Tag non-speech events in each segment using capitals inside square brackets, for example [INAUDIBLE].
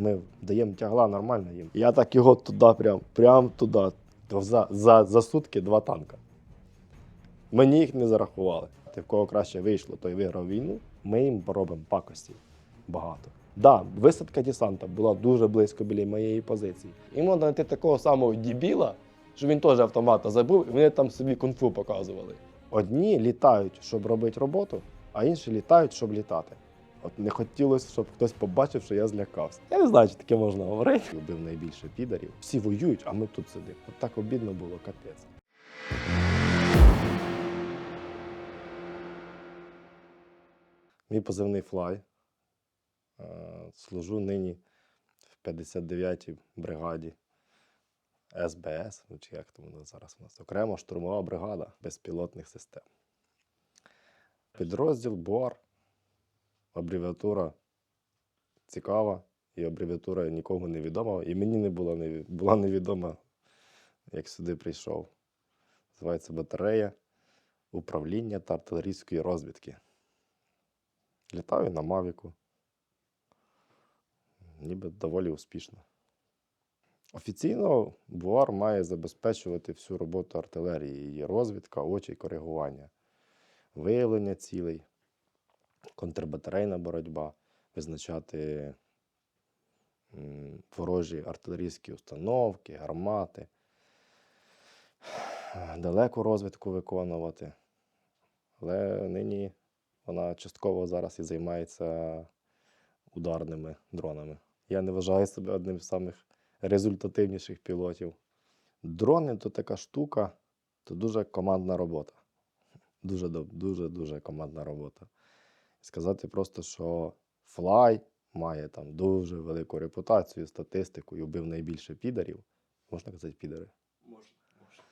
Ми даємо тягла нормально їм. Я так його туди, прям, прям туди. За, за, за сутки два танка. Мені їх не зарахували. Ти в кого краще вийшло, той виграв війну. Ми їм робимо пакості багато. Да, висадка десанта була дуже близько біля моєї позиції. І можна знайти такого самого дібіла, що він теж автомата забув, і вони там собі кунг-фу показували. Одні літають, щоб робити роботу, а інші літають, щоб літати. От не хотілося, щоб хтось побачив, що я злякався. Я не знаю, чи таке можна говорити. Любив найбільше підарів. Всі воюють, а ми тут сидимо. От так обідно було, капець. Мій позивний флай. Е, Служу нині в 59-й бригаді СБС, ну, чи як там зараз у нас, окрема штурмова бригада безпілотних систем. Підрозділ БОАР, абревіатура цікава, і абревіатура нікому не відома. І мені не була, неві- була невідома, як сюди прийшов. Називається батарея управління та артилерійської розвідки. Літаю на Мавіку. Ніби доволі успішно. Офіційно БУАР має забезпечувати всю роботу артилерії, її розвідка, очі, коригування, виявлення цілей, контрбатарейна боротьба, визначати ворожі артилерійські установки, гармати, далеку розвідку виконувати. Але нині вона частково зараз і займається ударними дронами. Я не вважаю себе одним з самих результативніших пілотів. Дрони то така штука, то дуже командна робота. Дуже дуже дуже командна робота. Сказати просто, що Fly має там дуже велику репутацію, статистику і вбив найбільше підарів. Можна казати підари? Можна, можна.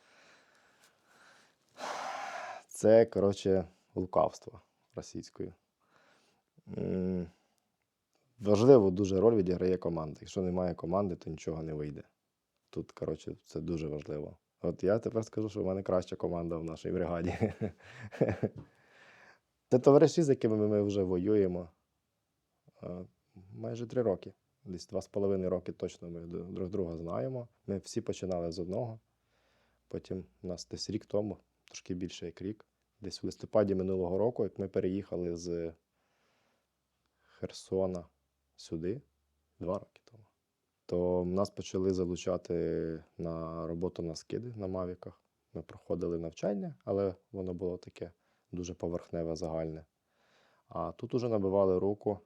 Це, коротше, лукавство російською. Важливу дуже роль відіграє команда. Якщо немає команди, то нічого не вийде. Тут, коротше, це дуже важливо. От я тепер скажу, що в мене краща команда в нашій бригаді. [LAUGHS] Це товариші, з якими ми вже воюємо е, майже три роки. Десь два з половиною роки точно ми друг друга знаємо. Ми всі починали з одного. Потім у нас десь рік тому, трошки більше як рік, десь в листопаді минулого року, як ми переїхали з Херсона сюди, два роки тому, то нас почали залучати на роботу на скиди на Мавіках. Ми проходили навчання, але воно було таке дуже поверхневе, загальне. А тут уже набивали руку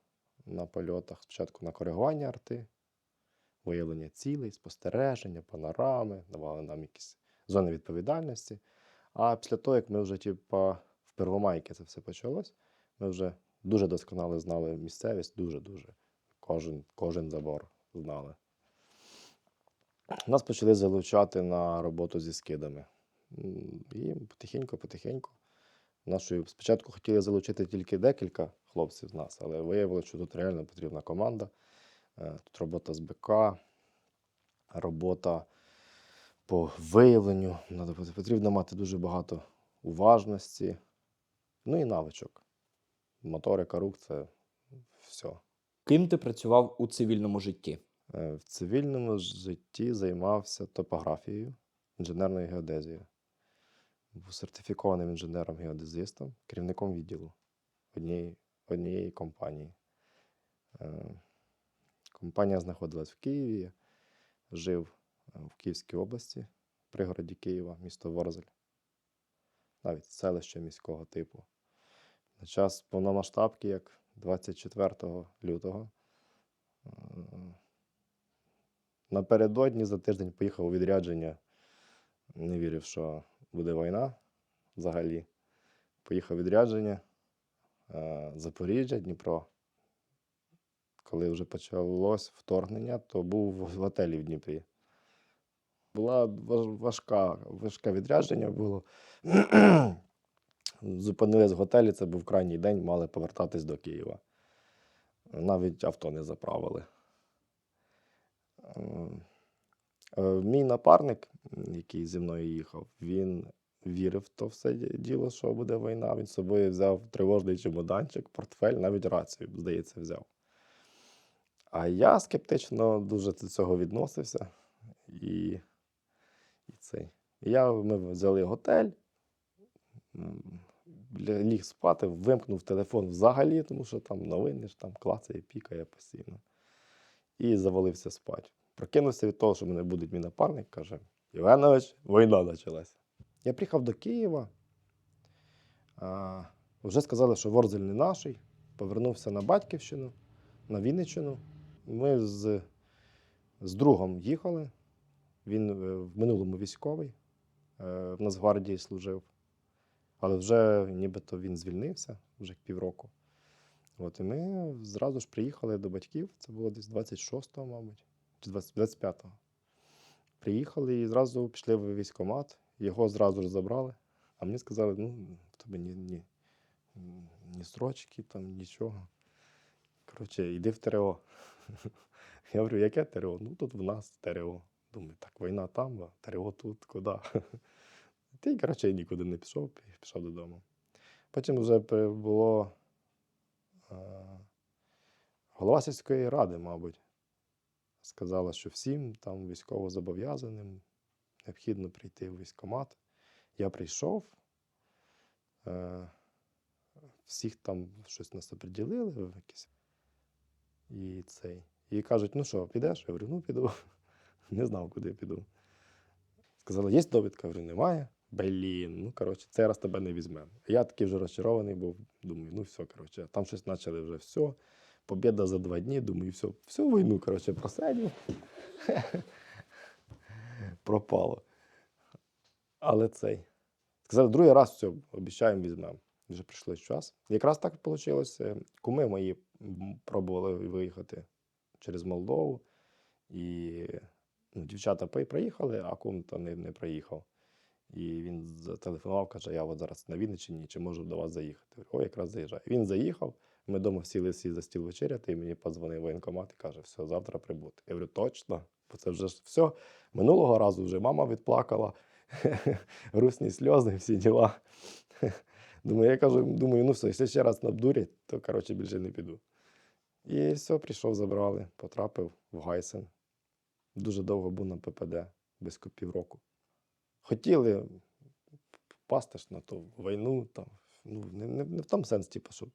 на польотах. Спочатку на коригування арти, виявлення цілей, спостереження, панорами, давали нам якісь зони відповідальності. А після того, як ми вже типа, в Первомайки це все почалось, ми вже дуже досконало знали місцевість, дуже-дуже. Кожен, кожен забор знали. Нас почали залучати на роботу зі скидами. І потихеньку-потихеньку. Нашою спочатку хотіли залучити тільки декілька хлопців з нас, але виявилося, що тут реально потрібна команда. Е, Тут робота з БК, робота по виявленню. Потрібно мати дуже багато уважності, ну і навичок. Моторика рук це все. Ким ти працював у цивільному житті? Е, В цивільному житті займався топографією, інженерною геодезією. Був сертифікованим інженером-геодезистом, керівником відділу однієї, однієї компанії. Е, Компанія знаходилась в Києві, жив е, в Київській області, в пригороді Києва, місто Ворзель, навіть селище міського типу. На час повномасштабки, як 24 лютого, е, Напередодні за тиждень поїхав у відрядження. Не вірив, що буде війна взагалі. Поїхав відрядження е, Запоріжжя, Дніпро. Коли вже почалось вторгнення, то був в готелі в Дніпрі. Була важка, важке відрядження було. [CLEARS THROAT] Зупинились в готелі, це був крайній день, мали повертатись до Києва. Навіть авто не заправили. Е, Мій напарник, який зі мною їхав, він вірив в то все діло, що буде війна. Він з собою взяв тривожний чемоданчик, портфель, навіть рацію, здається, взяв. А я скептично дуже до цього відносився. І, і цей. Я, ми взяли готель, ліг спати, вимкнув телефон взагалі, тому що там новини ж там клацає, пікає постійно. І завалився спати. Прокинувся від того, що мене буде мій напарник, каже: Іванович, війна почалася. Я приїхав до Києва. А, вже сказали, що Ворзель не наший. Повернувся на Батьківщину, на Вінниччину. Ми з, з другом їхали. Він е, в минулому військовий, е, в Нацгвардії служив. Але вже нібито він звільнився вже півроку. От, і ми зразу ж приїхали до батьків. Це було десь 26-го, мабуть, чи 25-го. Приїхали і зразу пішли в військкомат, його зразу ж забрали. А мені сказали, ну, в тебе ні, ні, ні строчки, там, нічого. Коротше, йди в ТРО. [LAUGHS] Я говорю, яке ТРО? Ну тут в нас ТРО. Думаю, так війна там, а ТРО тут, куди? [LAUGHS] Й, коротше, нікуди не пішов, пішов додому. Потім вже було е, голова сільської ради, мабуть, сказала, що всім там військовозобов'язаним необхідно прийти в військкомат. Я прийшов, е, всіх там щось нас оприділили, якісь. І цей. І кажуть, ну що, підеш? Я говорю, ну піду. [LAUGHS] Не знав, куди піду. Сказали, є довідка? Я говорю, немає. Блін, ну коротше, цей раз тебе не візьмемо. Я такий вже розчарований був. Думаю, ну все, коротше, там щось почали вже все. Побіда за два дні, думаю, все, всю війну, коротше, просидів. [LAUGHS] Пропало. Але цей. Сказали, другий раз все, обіцяємо, візьмемо. Вже прийшло час. Якраз так вийшло. Куми мої пробували виїхати через Молдову. І ну, дівчата приїхали, а кум то не, не приїхав. І він зателефонував, каже: я от зараз на Вінниччині, чи можу до вас заїхати. О, якраз заїжджає. Він заїхав. Ми вдома сіли всі за стіл вечеряти, і мені подзвонив воєнкомат і каже, все, завтра прибути. Я говорю, точно, бо це вже все. Минулого разу вже мама відплакала, [LAUGHS] грустні сльози, всі діла. [LAUGHS] Думаю, я кажу, думаю, ну все, якщо ще раз надурять, то коротше більше не піду. І все, прийшов, забрали, потрапив в Гайсен. Дуже довго був на ППД, близько півроку. Хотіли впасти ж на ту війну, там, ну, не, не, не в тому сенсі, типу, щоб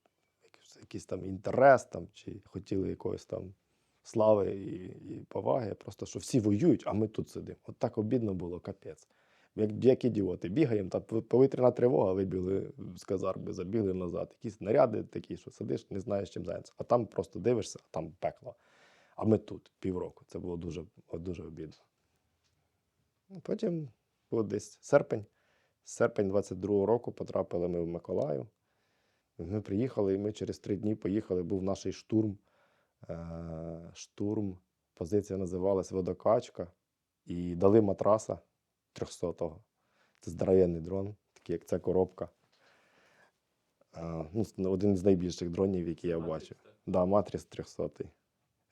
якийсь, там інтерес, там, чи хотіли якоїсь там слави і, і поваги, просто що всі воюють, а ми тут сидимо. От так обідно було, капець. Як, як ідіоти, бігаємо, там повітряна тривога, вибігли з казарми, забігли назад. Якісь наряди такі, що сидиш, не знаєш, чим зайнятися. А там просто дивишся, а там пекло. А ми тут півроку. Це було дуже, дуже обідно. Потім було десь серпень. Серпень 22-го року потрапили ми в Миколаїв. Ми приїхали, і ми через три дні поїхали. Був наш штурм. Е, штурм. Позиція називалась Водокачка. І дали матраса 300-го. Це здоровенний дрон, такий як ця коробка. Е, ну, один з найбільших дронів, які я бачив. Да, Матріс 300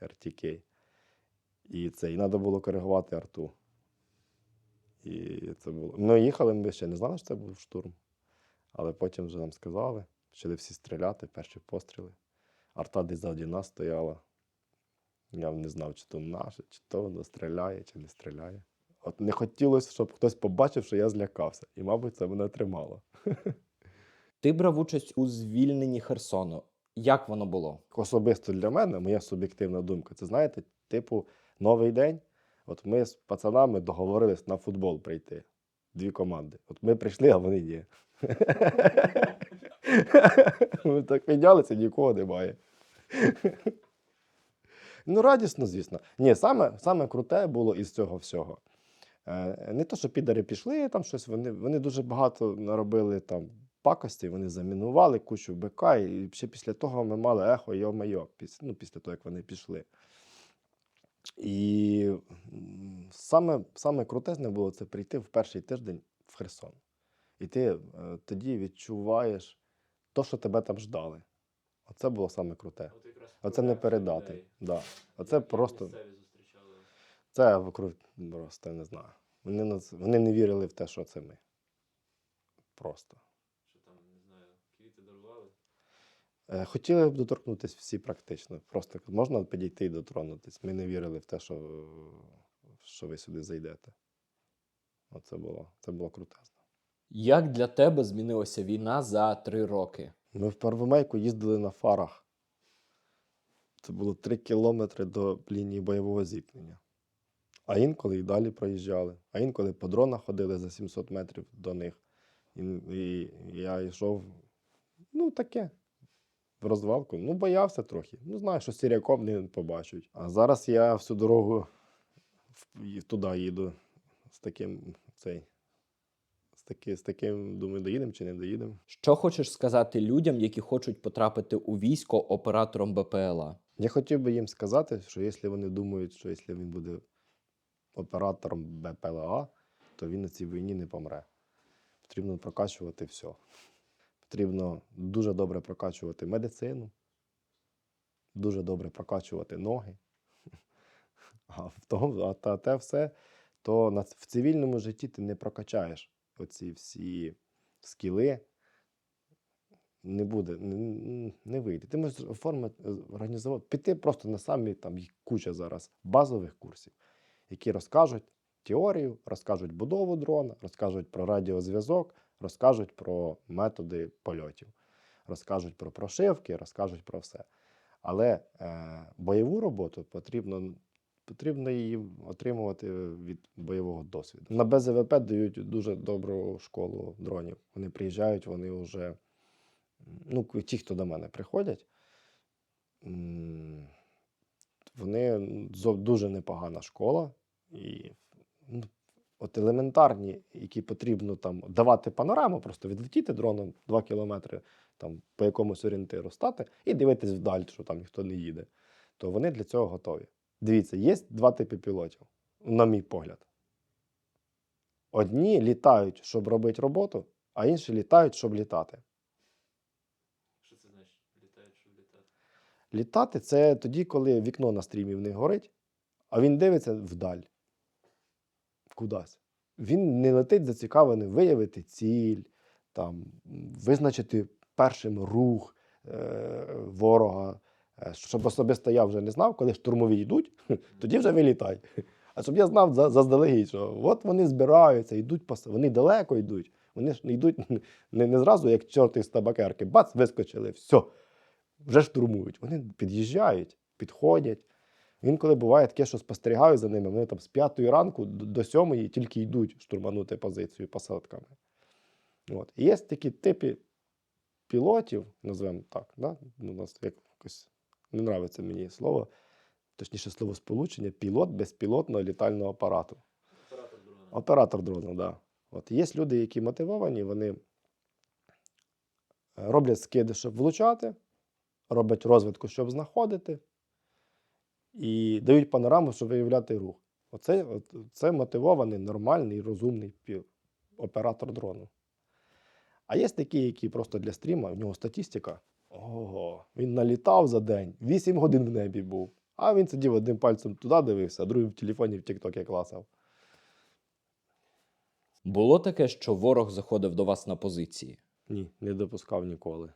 RTK. І це, і треба було коригувати арту. І це було. Ми їхали, ми ще не знали, що це був штурм. Але потім вже нам сказали, почали всі стріляти, перші постріли. Арта десь заді нас стояла. Я не знав, чи то наше, чи то воно стріляє, чи не стріляє. От не хотілося, щоб хтось побачив, що я злякався. І, мабуть, це мене тримало. [LAUGHS] Ти брав участь у звільненні Херсону. Як воно було? Особисто для мене, моя суб'єктивна думка, це знаєте, типу, новий день. От ми з пацанами договорились на футбол прийти. Дві команди. От ми прийшли, а вони ні. [LAUGHS] Ми так піднялися, нікого немає. Ну, радісно, звісно. Ні, саме, саме круте було із цього всього. Е, Не то, що підари пішли, там щось, вони, вони дуже багато наробили там пакості, вони замінували кучу БК, і ще після того ми мали ехо йо-майо, після, ну, після того, як вони пішли. І саме, саме крутезне було це прийти в перший тиждень в Херсон. І ти е, тоді відчуваєш то, що тебе там ждали. Оце було саме круте. Оце не передати. Да. Оце просто. Це вокруг просто я не знаю. Вони, нас, вони не вірили в те, що це ми. Просто. Що там, не знаю, квіти дарували? Е, Хотіли б доторкнутися всі практично. Просто можна підійти і дотронутися. Ми не вірили в те, що, що ви сюди зайдете. Оце було, це було крутезно. Як для тебе змінилася війна за три роки? Ми в Первомайку їздили на фарах. Це було 3 кілометри до лінії бойового зіткнення. А інколи і далі проїжджали. А інколи по дронах ходили за 700 метрів до них. І, і я йшов, ну, таке, в розвалку. Ну, боявся трохи. Ну, знаю, що сіряком не побачать. А зараз я всю дорогу туди їду з таким, цей, таки, з таким, думаю, доїдемо чи не доїдемо. Що хочеш сказати людям, які хочуть потрапити у військо оператором БПЛА? Я хотів би їм сказати, що якщо вони думають, що якщо він буде оператором БПЛА, то він на цій війні не помре. Потрібно прокачувати все. Потрібно дуже добре прокачувати медицину, дуже добре прокачувати ноги. [LAUGHS] А в тому, а те все, то на, в цивільному житті ти не прокачаєш оці всі скіли, не буде, не, не- вийде. Ти можеш оформити, організувати, піти просто на самі там їх куча зараз базових курсів, які розкажуть теорію, розкажуть будову дрона, розкажуть про радіозв'язок, розкажуть про методи польотів, розкажуть про прошивки, розкажуть про все. Але е, бойову роботу потрібно, потрібно її отримувати від бойового досвіду. На БЗВП дають дуже добру школу дронів. Вони приїжджають, вони вже ну, ті, хто до мене приходять, вони дуже непогана школа. І ну, от елементарні, які потрібно там давати панораму, просто відлетіти дроном 2 кілометри там, по якомусь орієнтиру стати і дивитись вдаль, що там ніхто не їде, то вони для цього готові. Дивіться, є два типи пілотів, на мій погляд. Одні літають, щоб робити роботу, а інші літають, щоб літати. Що це значить? Літають, щоб літати. Літати це тоді, коли вікно на стрімі в них горить, а він дивиться вдаль. Кудись. Він не летить зацікавлений виявити ціль, там, визначити першим рух е- ворога. Е, Щоб особисто я вже не знав, коли штурмові йдуть, [LAUGHS] тоді вже вилітай. А щоб я знав заздалегідь, що от вони збираються, йдуть по вони далеко йдуть. Вони ж не йдуть [LAUGHS] не, не зразу, як чорти з табакерки. Бац, вискочили, все вже штурмують. Вони під'їжджають, підходять. Інколи буває таке, що спостерігаю за ними. Вони там з п'ятої ранку до сьомої тільки йдуть штурманути позицію посадками. От. І є такі типи пілотів, називаємо так. Да? У нас якось не нравиться мені слово, точніше слово сполучення, пілот безпілотного літального апарату. Оператор дрона. Оператор дрону, так. Да. От є люди, які мотивовані, вони е, роблять скиди, щоб влучати, роблять розвідку, щоб знаходити, і дають панораму, щоб виявляти рух. Оце, це мотивований, нормальний, розумний оператор дрону. А є такі, які просто для стріма, в нього статистика. Ого, він налітав за день, 8 годин в небі був. А він сидів одним пальцем туди дивився, а другим в телефоні в TikTok класав. Було таке, що ворог заходив до вас на позиції. Ні, не допускав ніколи.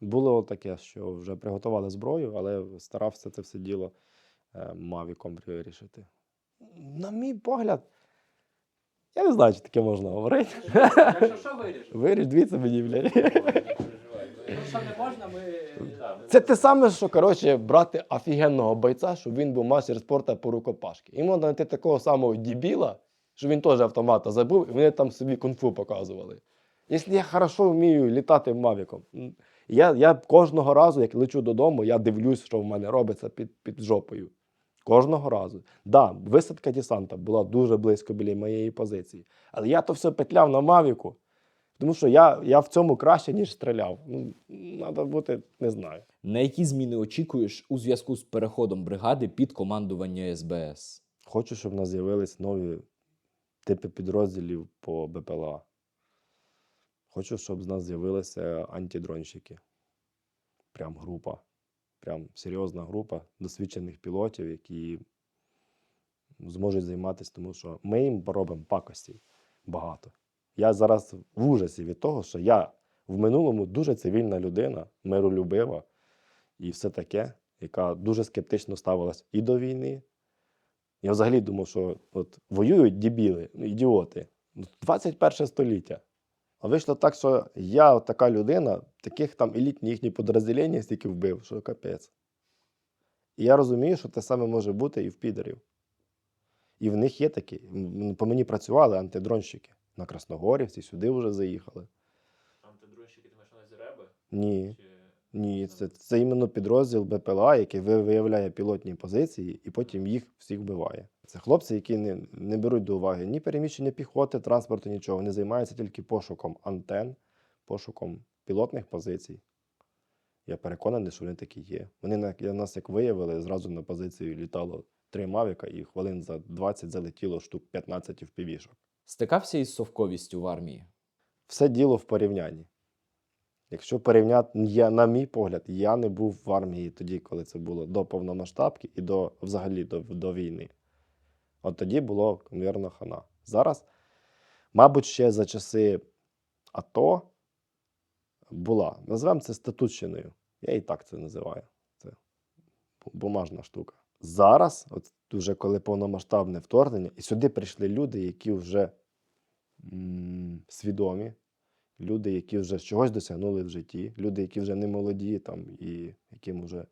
Було таке, що вже приготували зброю, але старався це все діло е, мавіком вирішити. На мій погляд, я не знаю, чи таке можна говорити. Якщо що виріжемо? Виріш, дивіться мені, блядь. Це те саме, що коротше, брати офігенного бойця, щоб він був мастер спорту по рукопашки. Йому треба знайти такого самого дебіла, що він теж автомата забув, і вони там собі кунг-фу показували. Якщо я хорошо вмію літати мавіком, я, я кожного разу, як лечу додому, я дивлюсь, що в мене робиться під, під жопою. Кожного разу. Да, висадка десанта була дуже близько біля моєї позиції. Але я то все петляв на мавіку, тому що я, я в цьому краще, ніж стріляв. Ну, треба бути, не знаю. На які зміни очікуєш у зв'язку з переходом бригади під командування СБС? Хочу, щоб в нас з'явились нові типи підрозділів по БПЛА. Хочу, щоб з нас з'явилися антидронщики. Прям група. Прям серйозна група досвідчених пілотів, які зможуть займатися, тому що ми їм робимо пакостей багато. Я зараз в ужасі від того, що я в минулому дуже цивільна людина, миролюбива і все таке, яка дуже скептично ставилась і до війни. Я взагалі думав, що от воюють дебіли, ну, ідіоти. Ну, 21 століття. А вийшло так, що я така людина, таких там елітні їхні підрозділення стільки вбив, що капець. І я розумію, що те саме може бути і в підерів. І в них є такі. По мені працювали антидронщики. На Красногорівці, сюди вже заїхали. Антидронщики, ти маєш на реби? Ні, Чи... ні, це, це іменно підрозділ БПЛА, який виявляє пілотні позиції і потім їх всіх вбиває. Це хлопці, які не, не беруть до уваги ні переміщення піхоти, транспорту, нічого. Вони займаються тільки пошуком антен, пошуком пілотних позицій. Я переконаний, що вони такі є. Вони на- нас, як виявили, зразу на позицію літало три мавіка, і хвилин за 20 залетіло штук 15 впівішок. Стикався із совковістю в армії. Все діло в порівнянні. Якщо порівняти, я, на мій погляд, я не був в армії тоді, коли це було до повномасштабки і до взагалі до, до війни. От тоді було, мирно, хана. Зараз, мабуть, ще за часи АТО була. Назвемо це статутщиною. Я і так це називаю. Це бумажна штука. Зараз, от вже коли повномасштабне вторгнення, і сюди прийшли люди, які вже м, свідомі, люди, які вже чогось досягнули в житті, люди, які вже не молоді, там, і яким вже,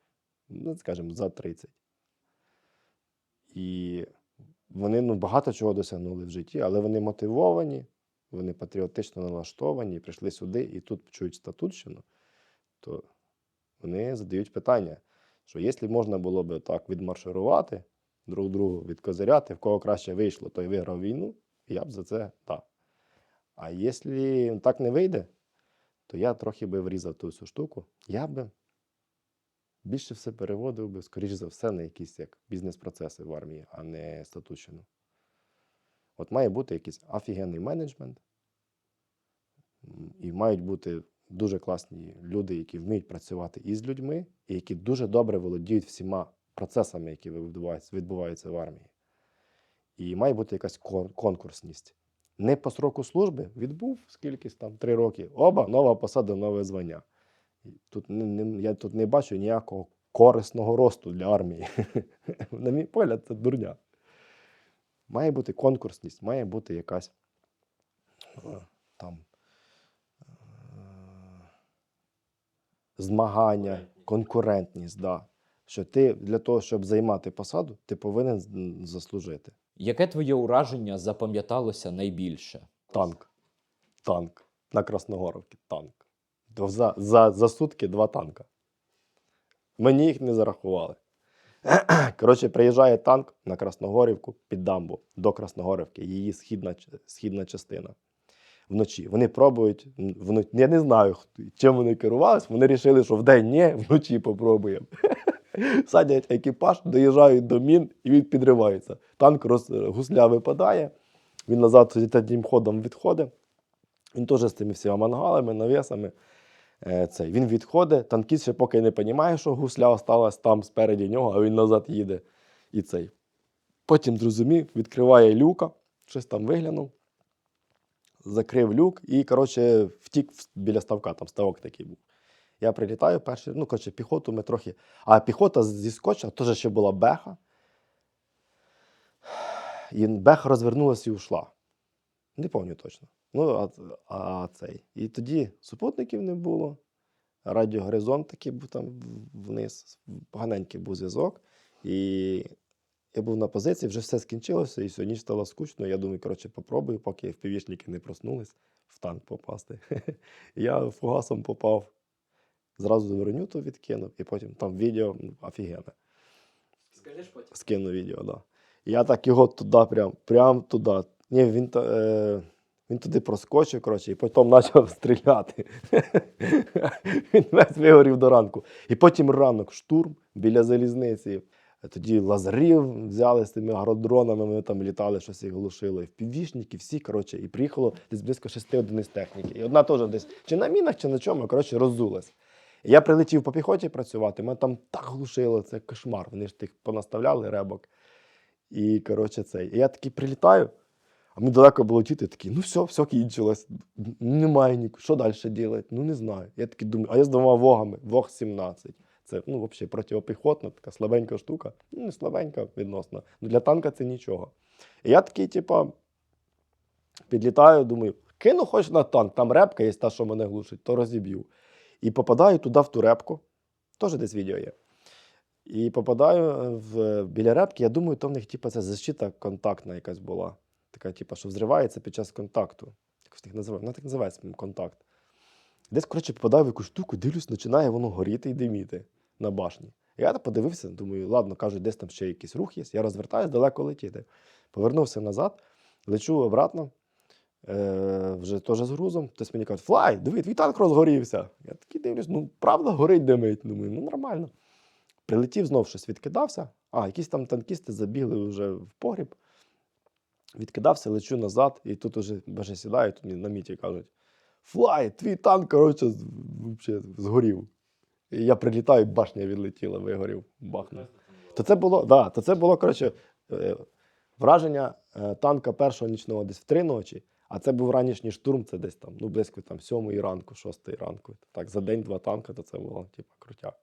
ну, скажімо, за 30. І вони ну, багато чого досягнули в житті, але вони мотивовані, вони патріотично налаштовані, прийшли сюди і тут чують статутщину, то вони задають питання, що якщо можна було б так відмарширувати, друг другу відкозиряти, в кого краще вийшло, той виграв війну, я б за це так. А якщо так не вийде, то я трохи би врізав ту всю штуку. Я би більше все переводив би, скоріш за все, на якісь як бізнес-процеси в армії, а не статутщину. От має бути якийсь офігенний менеджмент, і мають бути дуже класні люди, які вміють працювати із людьми, і які дуже добре володіють всіма процесами, які відбуваються, відбуваються в армії. І має бути якась конкурсність. Не по сроку служби відбув скількись там три роки. Оба, нова посада, нове звання. Тут не, не, я тут не бачу ніякого корисного росту для армії. [LAUGHS] На мій погляд, це дурня. Має бути конкурсність, має бути якась е, там е, змагання, Конкурентність. конкурентність. Да. Що ти для того, щоб займати посаду, ти повинен заслужити. Яке твоє ураження запам'яталося найбільше? Танк. Танк. На Красногоровці танк. За, за, за сутки два танка. Мені їх не зарахували. [CLEARS THROAT] Коротше, приїжджає танк на Красногорівку під дамбу до Красногорівки, її східна, східна частина. Вночі. Вони пробують. вно- Я не знаю, чим вони керувалися. Вони вирішили, що вдень ні, вночі попробуємо. [LAUGHS] [LAUGHS] Садять екіпаж, доїжджають до мін і він підривається. Танк роз, гусля випадає, він назад тим ходом відходить. Він теж з цими всіма мангалами, навісами. Е, цей. Він відходить, танкіст ще поки не розуміє, що гусля осталась там спереді нього, а він назад їде. І цей. Потім зрозумів, відкриває люка, щось там виглянув, закрив люк і, коротше, втік біля ставка, там ставок такий був. Я прилітаю перший, ну, коротше, піхоту ми трохи. А піхота зі скотча теж ще була беха. І беха розвернулася і ушла. Не пам'ятаю точно. Ну, а, а цей. І тоді супутників не було. Радіогоризонт такий був там вниз, поганенький був зв'язок. І я був на позиції, вже все скінчилося, і сьогодні стало скучно. Я думаю, коротше, попробую, поки впівішники не проснулись, в танк попасти. [LAUGHS] Я фугасом попав, зразу вернюту відкинув, і потім там відео ну, офігенне. Скажеш потім. Скину відео, да. І я так його туди, прям, прям туди. Ні, він, е, він туди проскочив, коротше, і потім почав [LAUGHS] стріляти. [LAUGHS] він весь вигорів до ранку. І потім ранок, штурм біля залізниці. Тоді лазарів взяли з тими агродронами, ми там літали, щось їх глушило. І впівішники, всі, коротше, і приїхало десь близько шести одиниць техніки. І одна теж десь чи на мінах, чи на чому, коротше, роззулась. Я прилетів по піхоті працювати, мене там так глушило, це кошмар. Вони ж тих понаставляли ребок. І коротше цей. І я такий прилітаю, А мені далеко було летіти, я такий, ну все, все кінчилось. Немає нікого. Що далі робити? Ну не знаю. Я такий думаю, а я здавав вогами, вог 17. Це ну, взагалі протипіхотна, така слабенька штука. Ну, не слабенька відносно. Ну, для танка це нічого. І я такий, типа, підлітаю, думаю, кину хоч на танк, там репка є та, що мене глушить, то розіб'ю. І попадаю туди в ту репку. Теж десь відео є. І попадаю е, в, біля репки, я думаю, то в них типу, це защита контактна якась була. Така, типу, що взривається під час контакту. Якось так називають. Вона так називається контакт. Десь, коротше, попадаю в якусь штуку, дивлюсь, починає воно горіти і диміти на башні. Я подивився, думаю, ладно, кажуть, десь там ще якийсь рух є. Я розвертаюсь, далеко летіти. Повернувся назад, лечу обратно, е, вже теж з грузом. Хтось мені каже, флай, диви, твій танк розгорівся. Я такий дивлюсь, ну правда горить димить. Думаю, ну нормально. Прилетів, знов щось відкидався. А, якісь там танкісти забігли вже в погріб. Відкидався, лечу назад, і тут уже боже сідаю, тут на міті кажуть: Флай, твій танк, коротше, згорів. І я прилітаю, башня відлетіла, вигорів, бахнув. То це було, да, то це було, коротше, е, враження е, танка першого нічного десь в три ночі, а це був ранішній штурм, це десь там, ну, близько там сьомої ранку, шостої ранку. Так, за день два танка, то це було, типу, крутяк.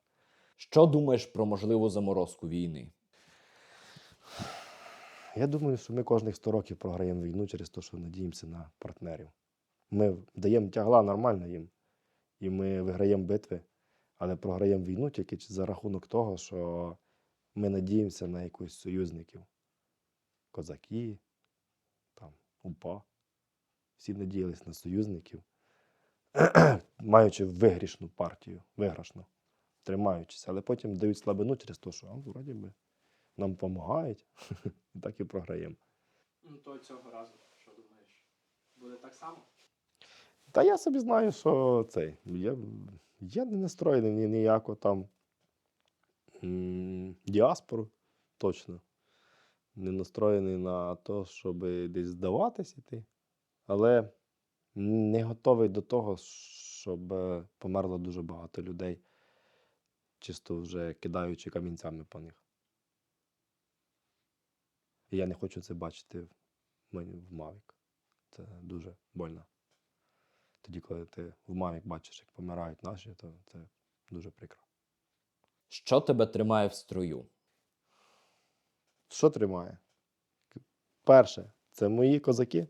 Що думаєш про можливу заморозку війни? Я думаю, що ми кожних 100 років програємо війну через те, що надіємося на партнерів. Ми даємо тягла нормально їм, і ми виграємо битви, але програємо війну тільки за рахунок того, що ми надіємося на якихось союзників. Козаки, там, УПА. Всі надіялись на союзників, [CLEARS THROAT] маючи вигрішну партію, виграшну, тримаючись, але потім дають слабину через те, що а, вроді би нам допомагають, [LAUGHS] і так і програємо. Ну то цього разу, що думаєш? Буде так само? Та я собі знаю, що цей. Я, я не настроєний ні ніяку там діаспору, точно. Не настроєний на те, щоб десь здаватись іти. Але не готовий до того, щоб е, померло дуже багато людей, чисто вже кидаючи камінцями по них. І я не хочу це бачити в Mavic. Це дуже больно. Тоді, коли ти в Mavic бачиш, як помирають наші, то це дуже прикро. Що тебе тримає в строю? Що тримає? Перше, це мої козаки,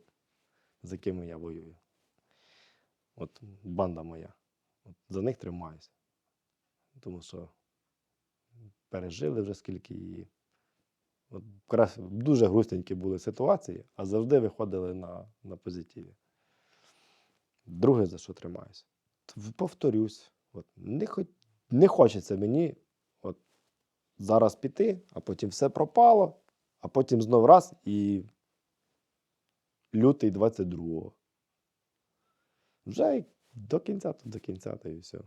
з якими я воюю. От банда моя. От за них тримаюся. Тому що пережили вже скільки її. От якраз дуже грустненькі були ситуації, а завжди виходили на, на позитиві. Друге, за що тримаюся. Повторюсь, от, не, хо- не хочеться мені от, зараз піти, а потім все пропало, а потім знов раз і лютий 22-го. Вже як до кінця, то до кінця, то і все.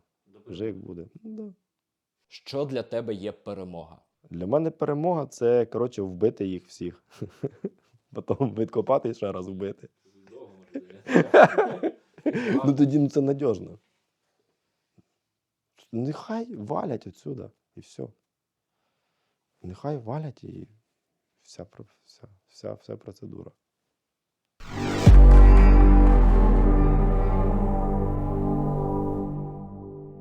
Вже як буде. Ну, да. Що для тебе є перемога? Для мене перемога це, коротше, вбити їх всіх. [LAUGHS] Потім відкопати і ще раз вбити. [LAUGHS] Ну тоді ну, це надіжно. Нехай валять отсюда і все. Нехай валять і вся, вся, вся, вся процедура.